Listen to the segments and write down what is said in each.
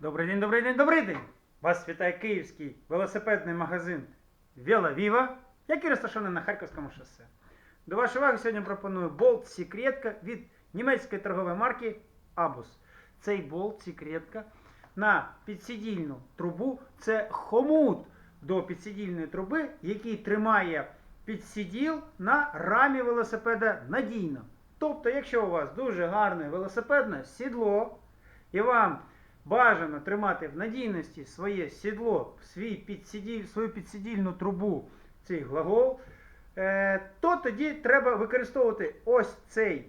Добрий день, добрий день, добрий день! Вас вітає київський велосипедний магазин Віва, який розташований на Харківському шосе. До вашої уваги сьогодні пропоную болт секретка від німецької торгової марки Abus. Цей болт секретка на підсидільну трубу це хомут до підсидільної труби, який тримає підсиділ на рамі велосипеда надійно. Тобто, якщо у вас дуже гарне велосипедне сідло, і вам бажано тримати в надійності своє сідло, свій підсиділь, свою підсидільну трубу, цей глагол, е, то тоді треба використовувати ось цей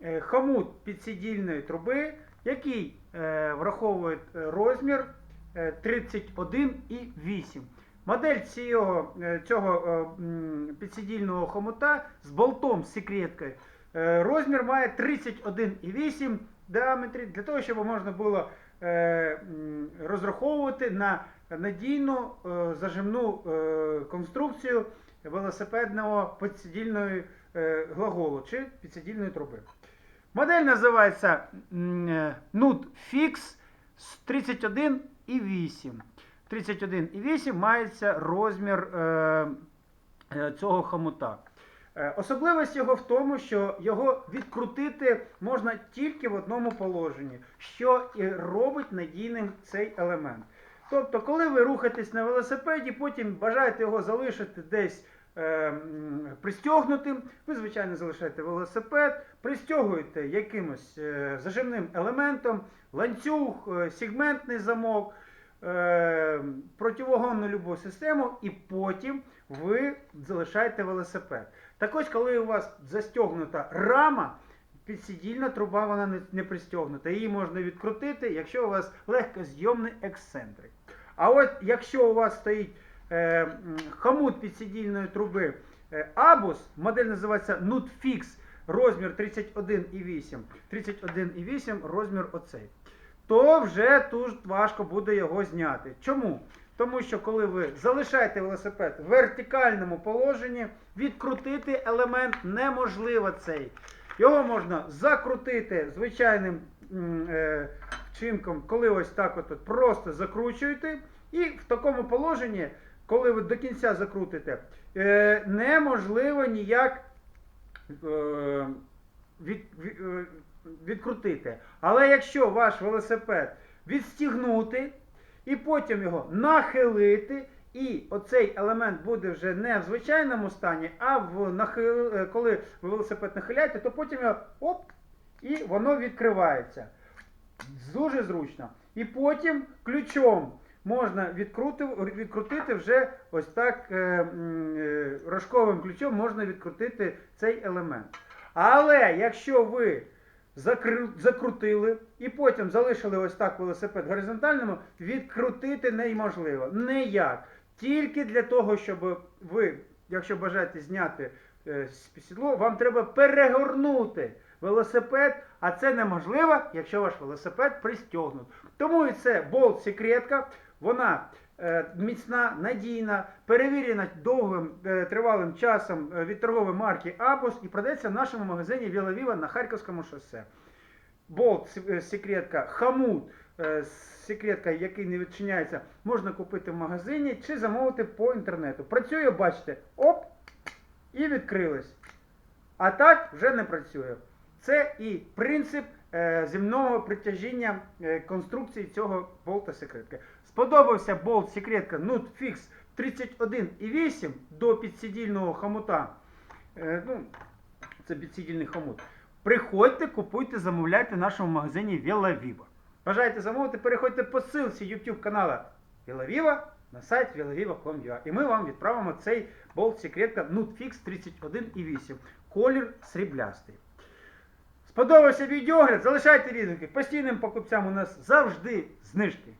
е, хомут підсидільної труби, який е, враховує розмір е, 31,8. Модель цього, цього м, підсидільного хомута з болтом з секреткою розмір має 31,8 діаметрі для того, щоб можна було розраховувати на надійну е, зажимну е, конструкцію велосипедного підсидільної е, глаголу чи підсидільної труби. Модель називається е, Nut Fix з 31,8. 31,8 мається розмір е, е, цього хомута. Е, Особливість його в тому, що його відкрутити можна тільки в одному положенні, що і робить надійним цей елемент. Тобто, коли ви рухаєтесь на велосипеді, потім бажаєте його залишити десь е, пристягнутим, ви, звичайно, залишаєте велосипед, пристягуєте якимось е, зажимним елементом, ланцюг, е, сегментний замок, е, противогонну любу систему, і потім ви залишаєте велосипед. Так ось, коли у вас застягнута рама, підсидільна труба вона не, пристягнута. Її можна відкрутити, якщо у вас легкозйомний ексцентрик. А от якщо у вас стоїть е, хомут підсидільної труби е, Abus, модель називається Nutfix, розмір 31,8, 31,8 розмір оцей, то вже тут важко буде його зняти. Чому? Тому що коли ви залишаєте велосипед в вертикальному положенні, відкрутити елемент неможливо цей. Його можна закрутити звичайним е, вчинком, коли ось так от просто закручуєте. І в такому положенні, коли ви до кінця закрутите, е, неможливо ніяк е, від, від, е, відкрутити. Але якщо ваш велосипед відстігнути і потім його нахилити, і оцей елемент буде вже не в звичайному стані, а в нахил... е, коли ви велосипед нахиляєте, то потім його оп, і воно відкривається. Дуже зручно. І потім ключом можна відкрути, відкрутити вже ось так е, е, рожковим ключом можна відкрутити цей елемент. Але якщо ви закру- закрутили і потім залишили ось так велосипед горизонтальному, відкрутити неможливо. Ніяк. Тільки для того, щоб ви, якщо бажаєте зняти е, сідло, вам треба перегорнути велосипед, а це неможливо, якщо ваш велосипед пристягнут. Тому і це болт секретка. Вона міцна, надійна, перевірена довгим е, тривалим часом е, від торгової марки Abus і продається в нашому магазині Віла Віва на Харківському шосе. Болт е, секретка, хамут е, секретка, який не відчиняється, можна купити в магазині чи замовити по інтернету. Працює, бачите, оп, і відкрилось. А так вже не працює. Це і принцип е, земного притяжіння е, конструкції цього болта секретки. Сподобався болт секретка Nutfix 31,8 до підсидільного хомута. Е, ну, це підсидільний хомут. Приходьте, купуйте, замовляйте в нашому магазині Viva. Бажаєте замовити, переходьте по ссылці YouTube Vela Viva на сайт velaviva.com.ua і ми вам відправимо цей болт секретка Nutfix 31,8. Колір сріблястий. Сподобався відеогляд? Залишайте відгуки. Постійним покупцям у нас завжди знижки.